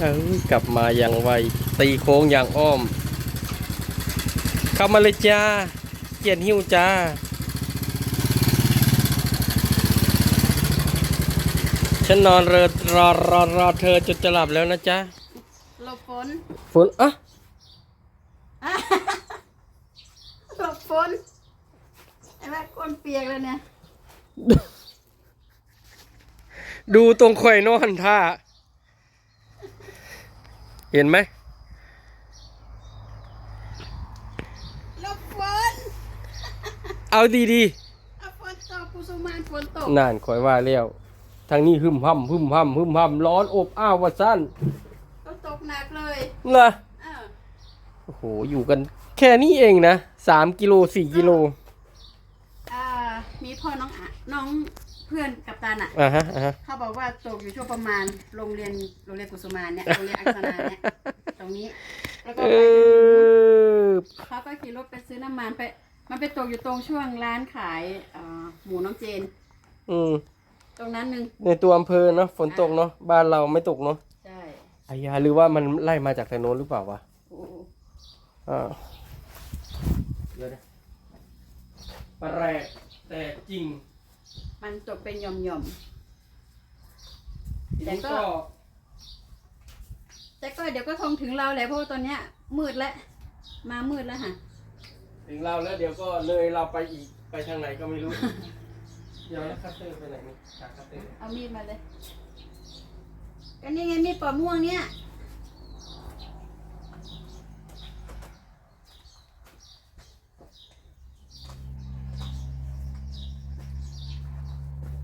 เอ้ยกลับมาอย่างไว ตีโค้งอย่างอ้อม เข้ามาเลยจ้าเกียนหิ้วจ้า ฉันนอนเรอรอรอรอเธอจนจะหลับแล้วนะจ๊ะหลบฝนฝนอะหลบฝนไอ้แม่คนเปียกเลยเนี่ย ดูตรงข่อยนอนท่า เห็นไหมหลบฝนเอาดีดีเอาฝนตกกุสุมานฝนตกๆนานข่อยว่าแล้วทางนี้หึมห้ำหึมห้ำหึมห้ำร้อนอบอ้าวว่าสั้นก็ตกหนักเลยนะเออโอ้โหอยู่กันแค่นี้เองนะสามกิโลสี่กิโลอ่ามีพ่อน้องอะน้อง เพื่อนกับตันอะ อ่าฮะอ่าฮะ เขาบอกว่าตกอยู่ช่วงประมาณโรงเรียนโรงเรียนกุสุมานเนี่ยโรงเรียนอักษณาเนี่ยตรงนี้แล้วก็เอไปอเขาก็ขี่รถไปซื้อน้ำมันไป มันไปตกอยู่ตรงช่วงร้านขายเอ่อหมูน้องเจน อืมตรงนั้นหนึ่งในตัวอำเภอเนาะฝนตกเนาะบ้านเราไม่ตกเนาะใช่อายาหรือว่ามันไล่มาจากทางโน้นหรือเปล่าวะโอ้โหอ่าเดี๋ยวนะปลาแรกแต่จริง มันตกเป็นหย่อมหย่อมทีนี้แต่ก็ๆแต่ก็เดี๋ยวก็คงถึงเราแหละเพราะว่าตอนเนี้ย มืดแล้วมามืดแล้วฮะถึงเราแล้วเดี๋ยวก็เลยเราไปอีกไปทางไหนก็ไม่รู้ เดี๋ยวแล้วคัตเตอร์ไปไหนนี่จากคัตเตอร์ เอามีดมาเลยก็นี่ไงมีดปอกม่วงเนี่ย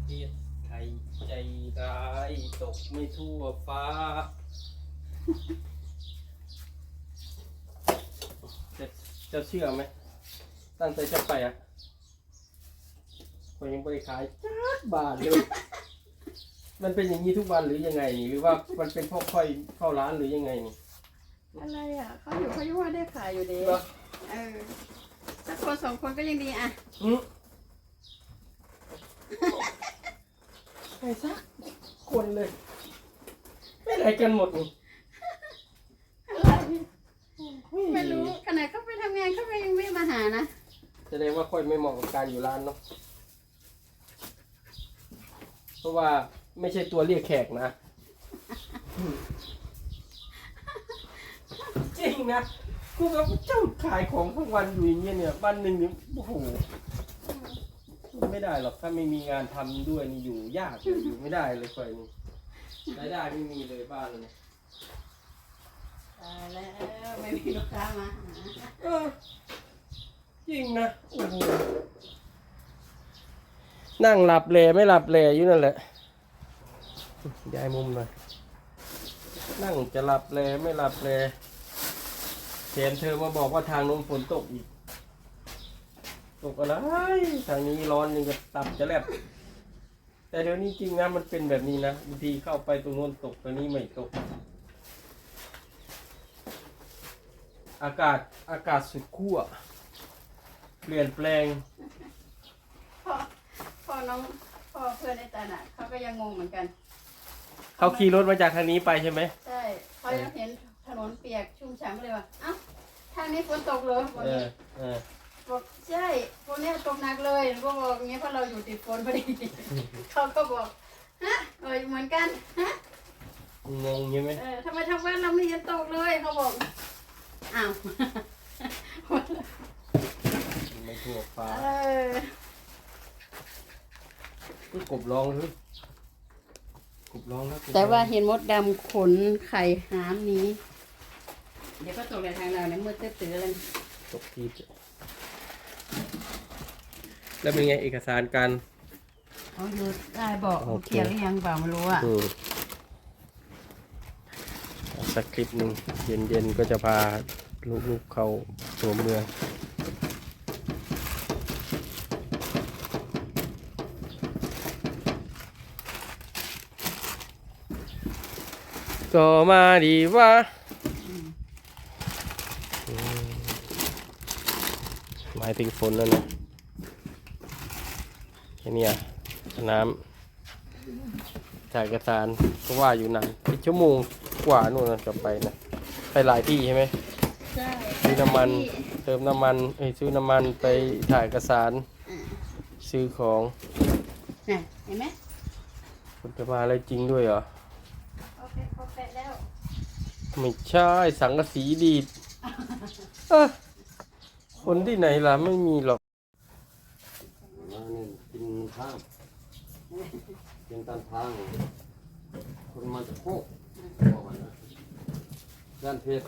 เทียดใค รใจร้ายตกไม่ทั่วฟ้า จะจะเชื่อไหม ตั้งใจจะไปอะผมยังไปขายจักบาทเลย มันเป็นอย่างนี้ทุกวันหรือยังไงนี่ หรือว่ามันเป็นเพ่อค่อยเข้าร้านหรือยังไงนี่อะไรอะเขาอยู่เขายังว่าได้ขายอยู่ดีเหรอเออสักคนสองคนก็ยังดีอะ อืมใค รสักคนเลย ไม่ไหนกันหมดนี่อะไรไม่รู้ขนาดเขาไปทำงานเขาก็ยังไม่มาหานะแสดงว่าค่อยไม่เหมาะกับการอยู่ร้านเนาะเพราะว่าไม่ใช่ตัวเรียกแขกนะ จริงนะกูกับเจ้าขายของทั้งวันอยู่อย่างเงี้ยเนี่ยวันหนึ่งเนี่ยโอ้โห ไม่ได้หรอกถ้าไม่มีงานทำด้วยนี่อยู่ยากเลยอยู่ไม่ได้เลยค่อยนี่รายได้ไม่มีเลยบ้านเลยตายแล้วไม่มีลูกค้ามาหาเออจริงนะโอ้โหนั่งหลับแลไม่หลับแลอยู่นั่นแหละย้ายมุมหน่อยนั่งจะหลับแลไม่หลับแลแถมเธอมาบอกว่าทางโน้นฝนตกอีก ตกอะไรทางนี้ร้อนยังจะตับจะแลบ แต่เดี๋ยวนี้จริงนะมันเป็นแบบนี้นะบางทีเข้าไปตรงโน้นตกตรงนี้ไม่ตก อากาศอากาศสุดขั้วเปลี่ยนแปลง พ่อพ่อน้องพ่อเพื่อนไอ้ตาน่ะเขาก็ยังงงเหมือนกัน เขาขี่รถมาจากทางนี้ไปใช่ไหม ใช่เขายังเห็นถนนเปียกชุ่มฉ่ำก็เลยว่าเอ้าทางนี้ฝนตกเลยบอกเอนี้ อเออ บอกใช่พวกเนี้ยตกหนักเลยก็บอกอย่างเงี้ยเพราะเราอยู่ติดฝนพอดี เขาก็บอกฮะเออเหมือนกันฮะงงใช่ไหมเออทำไมทำวันเราไม่เห็นตกเลยเขาบอกอ้าวไม่ทั่วฟ้าเออก็กบร้องเลยกบร้องแล้วกบร้องแต่ว่าเห็นมดดำขนไข่หามนี้ เดี๋ยวก็ตกในทางเราเนี่ยมืดตื้อๆเลย ตกทีจะ แล้วเป็นไงเอกสารการเขาอยู่ได้บอกโอเคเขียนหรือยังเปล่าไม่รู้อะอืมสักคลิปหนึ่งเย็นๆก็จะพาลูกๆเข้าตัวเมืองก็มาดีว่าหมายถึงฝนแล้วนะแค่ เนี้ยน้ำถ่ายเอกสารก็ว่าอยู่นานเป็นชั่วโมงกว่านู่นนะจะไปนะไปหลายที่ใช่ไหมใช่ซื้อน้ำมันเติมน้ำมันเอ้ยซื้อน้ำมันไปถ่ายเอกสารอ่าซื้อของน่ะเห็นไหมคุณจะมาอะไรจริงด้วยเหรอโอเคพอแปะแล้วไม่ใช่สังกะสีดีดเอ้อคนที่ไหนล่ะไม่มีหรอกมาเนี่ยกินข้าวกินตามทางคนมาจาก โคกบอกว่านะด้านเพชร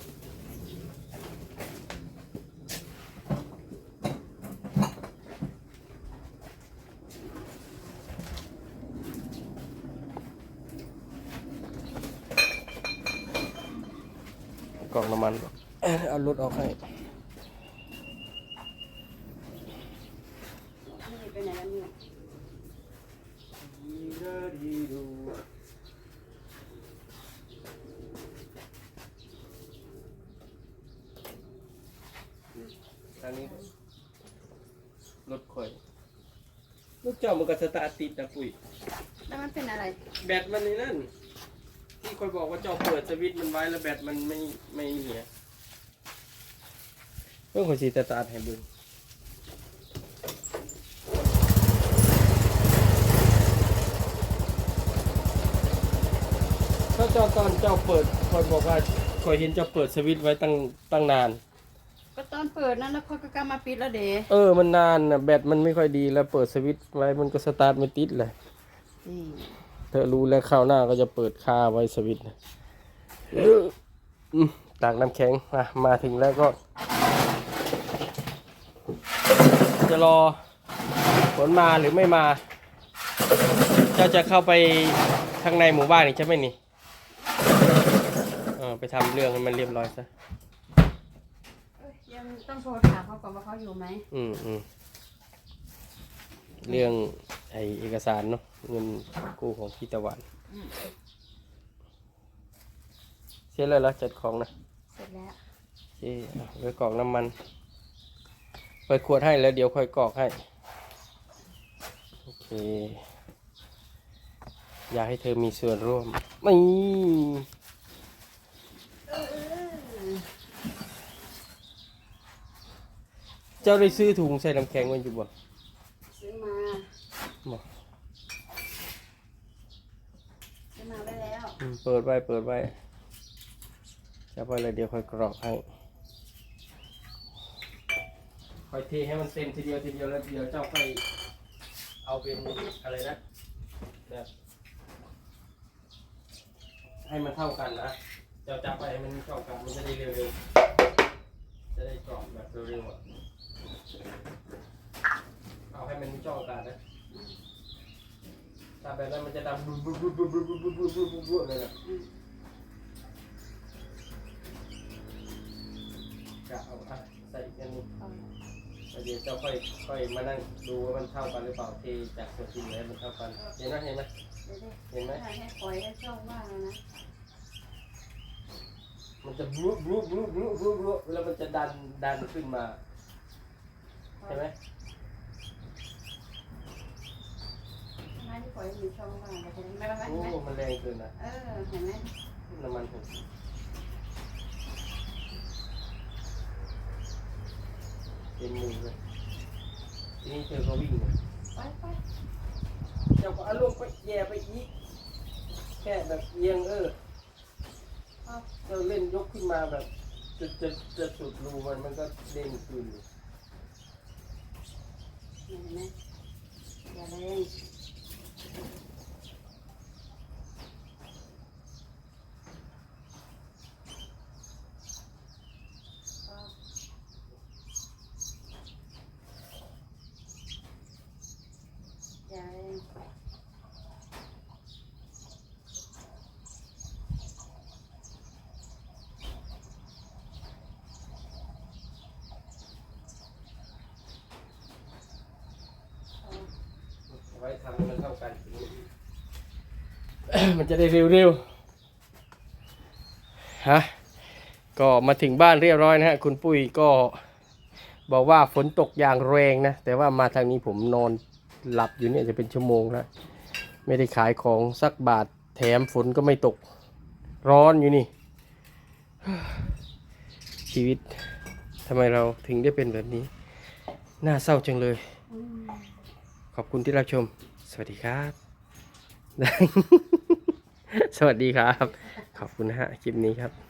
กล่องน้ำมันก่อนเอารถออกให้นี่ไปไหนแล้วเนี่ยทางนี้รถข่อยลูกเจ้ามันก็สตาร์ทติดนะปุ้ยแล้วมันเป็นอะไร แบตมันในนั่น ที่คอยบอกว่าเจ้าเปิดสวิตช์มันไว้แล้วแบตมันไม่ไม่นี่อะเพิ่งคอยสีสตาร์ทให้เบึงถ้าเจ้าตอนเจ้าเปิดคอยบอกว่าคอยเห็นเจ้าเปิดสวิตช์ไว้ตั้งตั้งนาน ก็ตอนเปิดนั้นแล้วเขาก็กำมาปิดแล้วเด๋เออมันนานนะแบตมันไม่ค่อยดีแล้วเปิดสวิตช์ไว้มันก็สตาร์ทไม่ติดเลยนี่เธอรู้แล้วคราวหน้าก็จะเปิดคาไว้สวิตช์นะอืมตากน้ำแข็งมามาถึงแล้วก็ จะรอฝนมาหรือไม่มา เจ้าจะเข้าไปข้างในหมู่บ้านอีกใช่ไหมนี่เออไปทำเรื่องให้มันเรียบร้อยซะเอ้ยยัง ต้องโทรถามเขาก่อนว่าเขาอยู่ไหมอืมอืมเรื่องไอเอกสารเนาะเงินกู้ของพี่ตะวันอืมเสร็จแล้วเหรอจัดของนะเสร็จแล้ว โอเคเอาไว้กรอกน้ำมัน เปิดขวดให้แล้วเดี๋ยวค่อยกรอกให้ โอเค อยากให้เธอมีส่วนร่วมไม่ เออเออ เจ้าได้ซื้อถุงใส่น้ำแข็งไว้อยู่บ่ซื้อมาบ่ซื้อมาไว้แล้วอืมเปิดไว้เปิดไว้จะไปเลยเดี๋ยวค่อยกรอกให้ค่อยเทให้มันเต็มทีเดียวทีเดียวแล้วเดี๋ยวเจ้าค่อยเอาเป็นอะไรนะแบบให้มันเท่ากันนะเจ้าจับไปให้มันเท่ากันมันจะได้เร็วๆจะได้กรอกแบบเร็วๆอะเอาให้มันมีช่องอากาศนะ ถ้าแบบนั้นมันจะดำบุ๊บบุ๊บบุ๊บบุ๊บบุ๊บบุ๊บบุ๊บบุ๊บบุ๊บบุ๊บเลยนะอืมกะเอาอะใส่อีกอันนี้เอาละแล้วเดี๋ยวเจ้าค่อยค่อยมานั่งดูว่ามันเท่ากันหรือเปล่าเทจากส่วนจริงแล้วมันเท่ากันเห็นไหมเห็นไหมเห็นไหมให้ให้ปล่อยให้ช่องว่างนะมันจะบลุบลุบลุบลุบลุบลุบแล้วมันจะดันดันขึ้นมาใช่ไหม ไม้ที่ปล่อยให้มีช่องว่างเลยเห็นไหมเห็นไหมโอ้เห็นไหมมันแรงเกินนะเออเห็นไหมน้ำมันหกเต็มมือเลยทีนี้เธอก็วิ่งเลยไปไปเจ้าก็เอาลงไปแย่ไปอีกแค่แบบเอียงเออเอาเราเล่นยกขึ้นมาแบบจะจะจะสุดรูมันมันก็เด้งขึ้นอยู่เห็นไหมอย่าแรงอย่าแรงเอา เอาไว้ ทำให้มันเท่ากัน มันจะได้เร็วๆฮะก็มาถึงบ้านเรียบร้อยนะฮะคุณปุ้ยก็บอกว่าฝนตกอย่างแรงนะ แต่ว่ามาทางนี้ผมนอนหลับอยู่เนี่ยจะเป็นชั่วโมงแล้วไม่ได้ขายของสักบาทแถมฝนก็ไม่ตกร้อนอยู่นี่ ชีวิตทำไมเราถึงได้เป็นแบบนี้ น่าเศร้าจังเลย ขอบคุณที่รับชม สวัสดีครับ สวัสดีครับ ขอบคุณนะฮะคลิปนี้ครับ